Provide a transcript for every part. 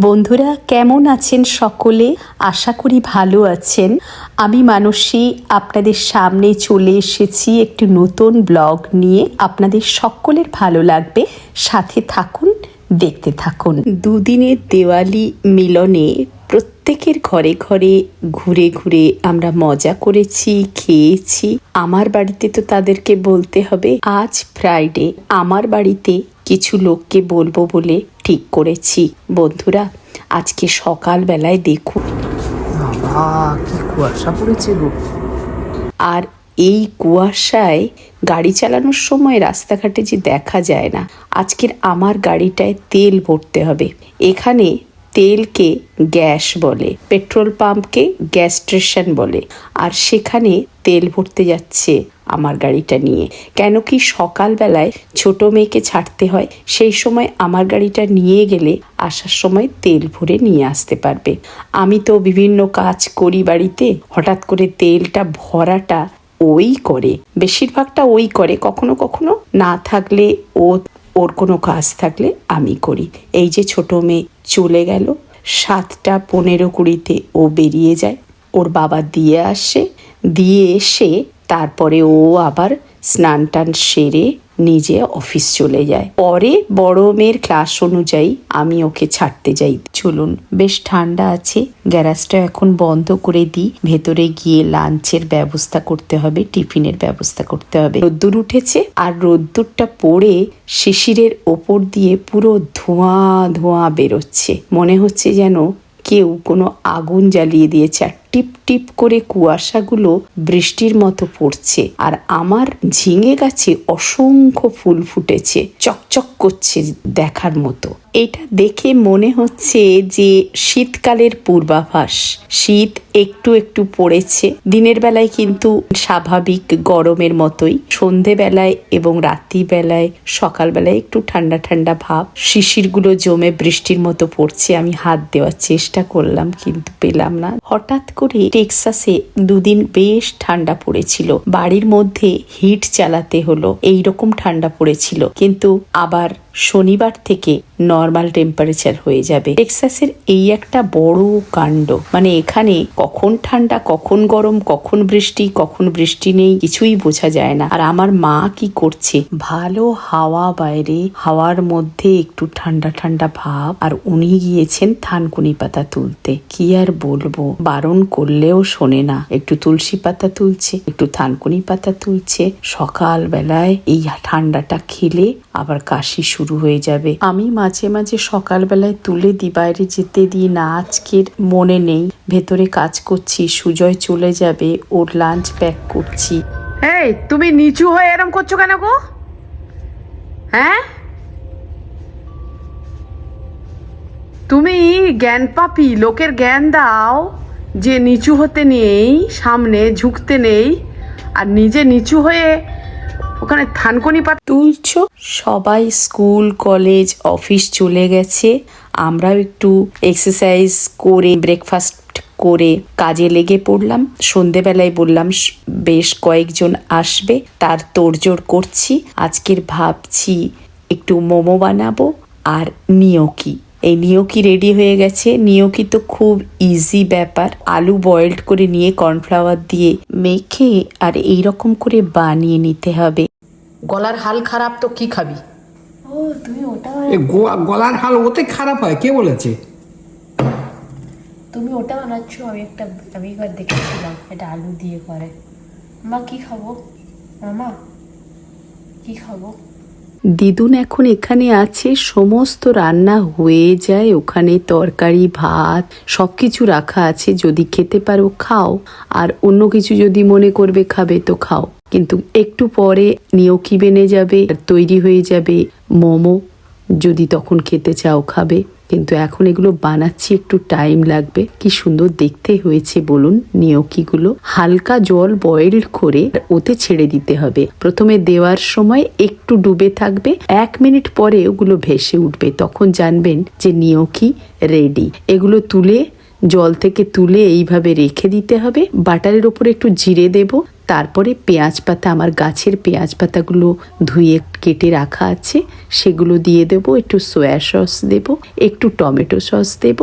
বন্ধুরা, কেমন আছেন সকলে? আশা করি ভালো আছেন। আমি মানসী, আপনাদের সামনে চলে এসেছি একটি নতুন ব্লগ নিয়ে। আপনাদের সকলের ভালো লাগবে। সাথে থাকুন, দেখতে থাকুন। দুদিনের দেওয়ালি মিলনে প্রত্যেকের ঘরে ঘরে, ঘুরে ঘুরে আমরা মজা করেছি, খেয়েছি। আমার বাড়িতে তো তাদেরকে বলতে হবে, আজ ফ্রাইডে আমার বাড়িতে কিছু লোককে বলব বলে ঠিক করেছি। বন্ধুরা আজকে সকালবেলায় দেখুন। কি কুয়াশা পড়েছে গো। আর এই কুয়াশায় গাড়ি চালানোর সময় রাস্তাঘাটে যে দেখা যায় না আজকের আমার গাড়িটায় তেল ভরতে হবে। এখানে তেলকে গ্যাস বলে পেট্রোল পাম্পকে গ্যাস স্টেশন বলে আর সেখানে তেল ভরতে যাচ্ছে আমার গাড়িটা নিয়ে। কেন কি সকালবেলায় ছোট মেয়েকে ছাড়তে হয়, সেই সময় আমার গাড়িটা নিয়ে গেলে আসার সময় তেল ভরে নিয়ে আসতে পারবে। আমি তো বিভিন্ন কাজ করি বাড়িতে, হঠাৎ করে তেলটা ভরাটা ওই করে। বেশিরভাগটা ওই করে, কখনো কখনো না থাকলে ও, ওর কোনো কাজ থাকলে আমি করি। এই যে ছোট মেয়ে চলে গেল, সাতটা পনেরো কুড়িতে ও বেরিয়ে যায়। ওর বাবা দিয়ে আসে, দিয়ে এসে তারপরে ও আবার স্নান টান সেরে নিজে অফিস চলে যায়। পরে বড় মেয়ের ক্লাস অনুযায়ী আমি ওকে ছাড়তে যাই। চলুন, বেশ ঠান্ডা আছে। গ্যারাজটা এখন বন্ধ করে দিই। ভেতরে গিয়ে লাঞ্চের ব্যবস্থা করতে হবে, টিফিনের ব্যবস্থা করতে হবে। রোদ্দুর উঠেছে আর রোদ্দুরটা পড়ে শিশিরের ওপর দিয়ে পুরো ধোঁয়া ধোঁয়া বেরোচ্ছে। মনে হচ্ছে যেন কেউ কোনো আগুন জ্বালিয়ে দিয়েছে আর টিপ টিপ করে কুয়াশাগুলো বৃষ্টির মতো পড়ছে আর আমার ঝিঙে গাছে অসংখ্য ফুল ফুটেছে, চকচক করছে দেখার মতো। এটা দেখে মনে হচ্ছে যে শীতকালের পূর্বাভাস। শীত একটু একটু পড়েছে, দিনের বেলায় কিন্তু স্বাভাবিক গরমের মতোই। সন্ধেবেলায় এবং রাত্রিবেলায়, সকালবেলায় একটু ঠান্ডা ঠান্ডা ভাব। শিশিরগুলো জমে বৃষ্টির মতো পড়ছে, আমি হাত দেওয়ার চেষ্টা করলাম কিন্তু পেলাম না। হঠাৎ করে টেক্সাসে দুদিন বেশ ঠান্ডা পড়েছিল। বাড়ির মধ্যে হিট চালাতে হলো এই রকম ঠান্ডা পড়েছিল। কিন্তু আবার শনিবার থেকে নর্মাল টেম্পারেচার হয়ে যাবে। টেক্সাসের এই একটা বড় কাণ্ড মানে এখানে কখন ঠান্ডা, কখন গরম, কখন বৃষ্টি কখন বৃষ্টি নেই, কিছুই বোঝা যায় না। আর আমার মা কি করছে? ভালো হাওয়া বাইরে, হাওয়ার মধ্যে একটু ঠান্ডা ঠান্ডা ভাব, আর উনি গিয়েছেন থানকুনি পাতা তুলতে। কি আর বলব? বারণ করলেও শোনে না। একটু তুলসী পাতা তুলছে, একটু থানকুনি পাতা তুলছে। সকাল বেলায় এই ঠান্ডাটা খেলে আবার কাশি শুরু হয়ে যাবে। আমি মাঝে মাঝে সকালবেলায় তুলে দিই বাইরে যেতে দিই না, আজকের মনে নেই। ভেতরে কাজ করছি, সুজয় চলে যাবে, ওর লাঞ্চ প্যাক করছি। এই, তুমি নিচু হয়ে এরম করছ কেন গো? হ্যাঁ? তুমি জ্ঞান পাপি, লোকের জ্ঞান দাও। যে নিচু হতে নেই, সামনে ঝুঁকতে নেই, আর নিজে নিচু হয়ে ওখানে থানকনি পাত তুলছো? সবাই স্কুল, কলেজ, অফিস চলে গেছে। আমরাও একটু এক্সারসাইজ করে ব্রেকফাস্ট করে কাজে লেগে পড়লাম। সন্ধেবেলায় বললাম বেশ কয়েকজন আসবে, তার তোড়জোড় করছি। আজকের ভাবছি একটু মোমো বানাবো আর নিয়োকি এই নিয়োকি রেডি হয়ে গেছে। নিয়োকি তো খুব ইজি ব্যাপার। আলু বয়েলড করে নিয়ে কর্নফ্লাওয়ার দিয়ে মেখে আর এই রকম করে বানিয়ে নিতে হবে। গলার হাল খারাপ তো কি খাবি? ও তুমি ওটা এ গলার হাল ওতে খারাপ হয় কে বলেছে? তুমি ওটা বানাচ্ছ আমি একটা আমি একবার দেখেছিলাম এটা আলু দিয়ে করে। মা কি খাব? মামা কি খাব? দিদুন এখন এখানে আছে, সমস্ত রান্না হয়ে যায়, ওখানে তরকারি, ভাত সব কিছু রাখা আছে, যদি খেতে পারো খাও, আর অন্য কিছু যদি মনে করবে খাবে তো খাও। কিন্তু একটু পরে নিয়োকি বেনে যাবে তৈরি হয়ে যাবে মোমো, যদি তখন খেতে চাও খাবে। কিন্তু এখন এগুলো বানাচ্ছি, একটু টাইম লাগবে। কি সুন্দর দেখতে হয়েছে বলুন নিয়োকিগুলো। হালকা জল বয়েল করে ওতে ছেড়ে দিতে হবে। প্রথমে দেওয়ার সময় একটু ডুবে থাকবে, এক মিনিট পরে ওগুলো ভেসে উঠবে। তখন জানবেন যে নিয়োকি রেডি এগুলো তুলে, জল থেকে তুলে এইভাবে রেখে দিতে হবে। বাটারের ওপরে একটু জিরে দেব তারপরে পেঁয়াজ পাতা, আমার গাছের পেঁয়াজ পাতাগুলো ধুয়ে কেটে রাখা আছে। সেগুলো দিয়ে দেব, একটু সয়া সস দেব, একটু টমেটো সস দেব,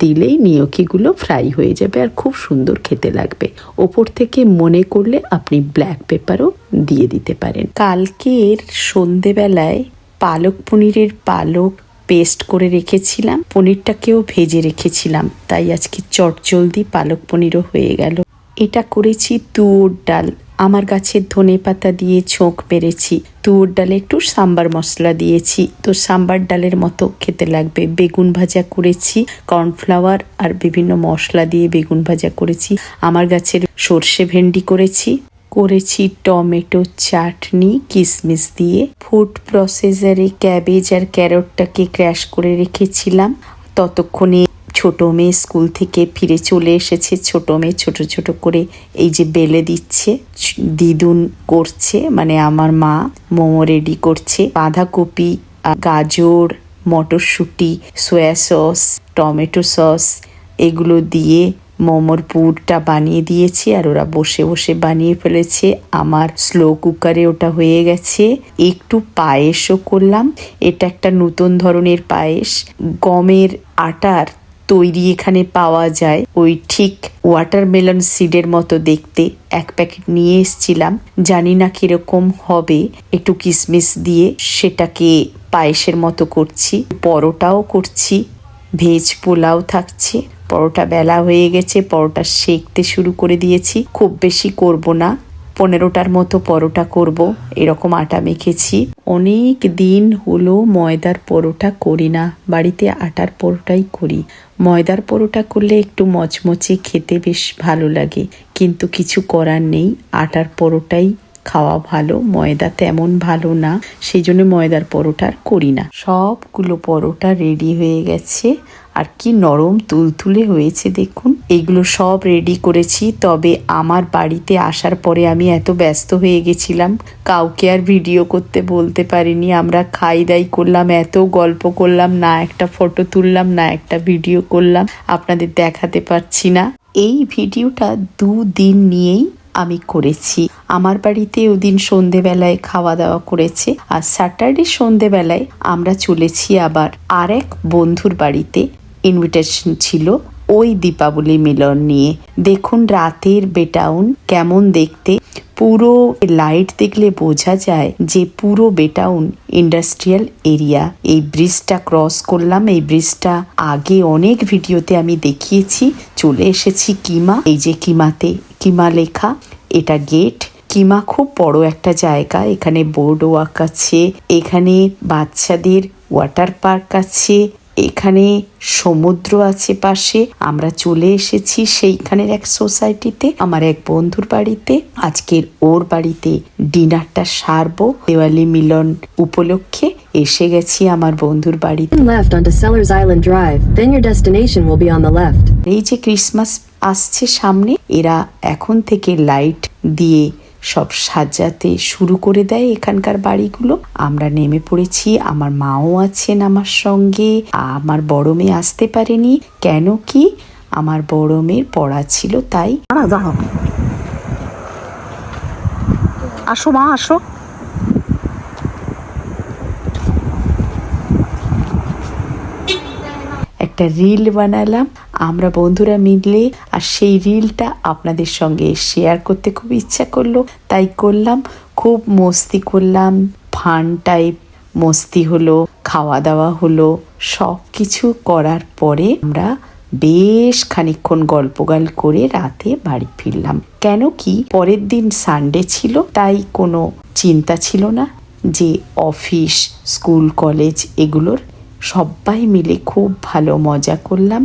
দিলেই নিয়কিগুলো ফ্রাই হয়ে যাবে আর খুব সুন্দর খেতে লাগবে। ওপর থেকে মনে করলে আপনি ব্ল্যাক পেপারও দিয়ে দিতে পারেন। কালকের সন্ধেবেলায় পালক পনিরের পালক পেস্ট করে রেখেছিলাম, পনিরটাকেও ভেজে রেখেছিলাম, তাই আজকে চটজলদি পালক পনিরও হয়ে গেল। এটা করেছি তুয়োর ডাল। আমার গাছের ধনে পাতা দিয়ে ছোঁক পেরেছি। তুয়োর ডালে একটু সাম্বার মশলা দিয়েছি। তো সাম্বার ডালের মতো খেতে লাগবে। বেগুন ভাজা করেছি, কর্নফ্লাওয়ার আর বিভিন্ন মশলা দিয়ে বেগুন ভাজা করেছি। আমার গাছের সর্ষে ভেন্ডি করেছি। করেছি টমেটো চাটনি কিশমিশ দিয়ে। ফুড প্রসেসারে ক্যাবেজ আর ক্যারটটাকে ক্র্যাশ করে রেখেছিলাম। ততক্ষণে ছোট মেয়ে স্কুল থেকে ফিরে চলে এসেছে। ছোট মেয়ে ছোট ছোট করে এই যে বেলে দিচ্ছে দিদুন করছে মানে আমার মা মোমো রেডি করছে। বাঁধাকপি গাজর, মটরশুঁটি সয়া সস টমেটো সস এগুলো দিয়ে মোমোর পুরটা বানিয়ে দিয়েছি আর ওরা বসে বসে বানিয়ে ফেলেছে। আমার স্লো কুকারে ওটা হয়ে গেছে। একটু পায়েসও করলাম। এটা একটা নতুন ধরনের পায়েস। গমের আটার তৈরি এখানে পাওয়া যায়। ওই ঠিক ওয়াটারমেলন সিডের মতো দেখতে। এক প্যাকেট নিয়ে এসছিলাম। জানি না কীরকম হবে। একটু কিশমিশ দিয়ে সেটাকে পায়েসের মতো করছি। পরোটাও করছি। ভেজ পোলাও থাকছে। পরোটা বেলা হয়ে গেছে। পরোটা সেকতে শুরু করে দিয়েছি। খুব বেশি করব না। পনেরোটার মতো পরোটা করব, এরকম আটা মেখেছি। অনেক দিন হলো ময়দার পরোটা করি না, বাড়িতে আটার পরোটাই করি। ময়দার পরোটা করলে একটু মচমচে খেতে বেশ ভালো লাগে, কিন্তু কিছু করার নেই, আটার পরোটাই খাওয়া ভালো, ময়দা তেমন ভালো না, সেই জন্য ময়দার পরোটা আর করি না। সবগুলো পরোটা রেডি হয়ে গেছে। আর কি নরম তুলতুলে হয়েছে দেখুন। এগুলো সব রেডি করেছি। তবে আমার বাড়িতে আসার পরে আমি এত ব্যস্ত হয়ে গেছিলাম। কাউকে আর ভিডিও করতে বলতে পারিনি। আমরা খাই দাই করলাম, এত গল্প করলাম, না একটা ফটো তুললাম, না একটা ভিডিও করলাম। আপনাদের দেখাতে পারছি না। এই ভিডিওটা দুদিন নিয়েই আমি করেছি। আমার বাড়িতে ওদিন সন্ধেবেলায় খাওয়া দাওয়া করেছে আর স্যাটারডে সন্ধেবেলায় আমরা চলেছি আবার আর এক বন্ধুর বাড়িতে। ইনভিটেশন ছিল ওই দীপাবলি মিলন নিয়ে। দেখুন রাতের বেটাউন কেমন দেখতে। পুরো লাইট দেখলে বোঝা যায় যে পুরো বেটাউন ইন্ডাস্ট্রিয়াল এরিয়া। এই ব্রিজটা ক্রস করলাম, এই ব্রিজটা আগে অনেক ভিডিওতে আমি দেখিয়েছি। চলে এসেছি কিমা। এই যে কিমাতে, কিমা লেখা, এটা গেট। কিমা খুব বড় একটা জায়গা, এখানে বোর্ড ওয়াক আছে, এখানে বাচ্চাদের ওয়াটার পার্ক আছে এখানে সমুদ্র আছে পাশে। আমরা চলে এসেছি সেইখানের এক সোসাইটিতে। আমার এক বন্ধুর বাড়িতে। আজকের ওর বাড়িতে ডিনারটা সারবো। দেওয়ালি মিলন উপলক্ষে এসে গেছি আমার বন্ধুর বাড়িতে। Turn left onto Sellers Island Drive, then your destination will be on the left. এই যে ক্রিসমাস আসছে সামনে এরা এখন থেকে লাইট দিয়ে সব সাজাতে শুরু করে দেয় এখানকার বাড়িগুলো। আমরা নেমে পড়েছি, আমার মাও আছেন আমার সঙ্গে, আমার বড় মেয়ে আসতে পারেনি। কেন কি? আমার বড় মেয়ের পড়া ছিল তাই। আসো মা, আসো। একটা রিল বানালাম। আমরা বন্ধুরা মিলে আর সেই রিলটা আপনাদের সঙ্গে শেয়ার করতে খুব ইচ্ছা করল। তাই করলাম। খুব মস্তি করলাম। ফান টাইপ মস্তি হলো খাওয়া দাওয়া হলো সব কিছু করার পরে আমরা বেশ খানিক্ষণ গল্পগাল করে রাতে বাড়ি ফিরলাম। কেন কি পরের দিন সানডে ছিল, তাই কোনো চিন্তা ছিল না যে অফিস স্কুল কলেজ এগুলোর সবাই মিলে খুব ভালো মজা করলাম।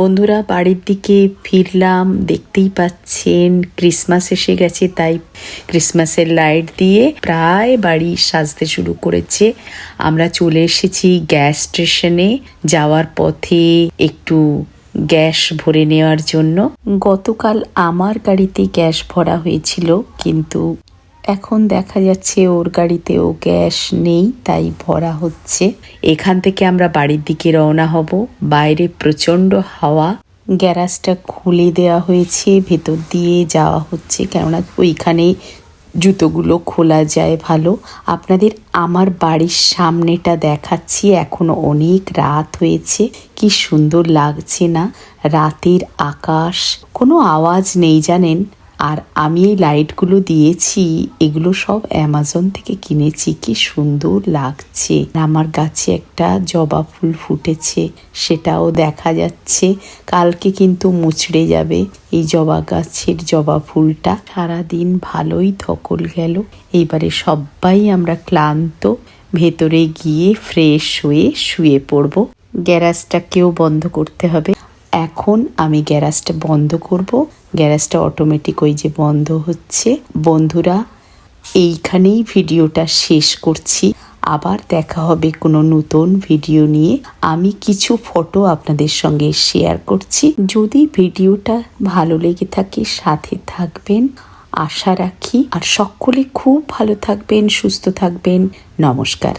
বন্ধুরা, বাড়ির দিকে ফিরলাম, দেখতেই পাচ্ছেন ক্রিসমাস এসে গেছে, তাই ক্রিসমাসের লাইট দিয়ে প্রায় বাড়ি সাজতে শুরু করেছে। আমরা চলে এসেছি গ্যাস স্টেশনে যাওয়ার পথে একটু গ্যাস ভরে নেওয়ার জন্য। গতকাল আমার গাড়িতে গ্যাস ভরা হয়েছিল, কিন্তু এখন দেখা যাচ্ছে ওর গাড়িতেও গ্যাস নেই, তাই ভরা হচ্ছে। এখান থেকে আমরা বাড়ির দিকে রওনা হব। বাইরে প্রচণ্ড হাওয়া। গ্যারাজটা খুলে দেওয়া হয়েছে, ভেতর দিয়ে যাওয়া হচ্ছে, কেননা ওইখানেই জুতোগুলো খোলা যায় ভালো। আপনাদের আমার বাড়ির সামনেটা দেখাচ্ছি, এখনও অনেক রাত হয়েছে। কি সুন্দর লাগছে না? রাতের আকাশ। কোনো আওয়াজ নেই, জানেন? আর আমি এই লাইটগুলো দিয়েছি, এগুলো সব অ্যামাজন থেকে কিনেছি। কি সুন্দর লাগছে। আমার গাছে একটা জবা ফুল ফুটেছে, সেটাও দেখা যাচ্ছে। কালকে কিন্তু মুচড়ে যাবে এই জবা গাছের জবা ফুলটা। সারাদিন ভালোই ধকল গেল। এইবারে সবাই আমরা ক্লান্ত। ভেতরে গিয়ে ফ্রেশ হয়ে শুয়ে পড়ব। গ্যারাজটাকেও বন্ধ করতে হবে। এখন আমি গ্যারাজটা বন্ধ করব। গ্যারাজটা অটোমেটিক ওই যে বন্ধ হচ্ছে। বন্ধুরা, এইখানেই ভিডিওটা শেষ করছি। আবার দেখা হবে কোনো নতুন ভিডিও নিয়ে। আমি কিছু ফটো আপনাদের সঙ্গে শেয়ার করছি। যদি ভিডিওটা ভালো লেগে থাকে, সাথে থাকবেন। আশা রাখি। আর সকলে খুব ভালো থাকবেন, সুস্থ থাকবেন। নমস্কার।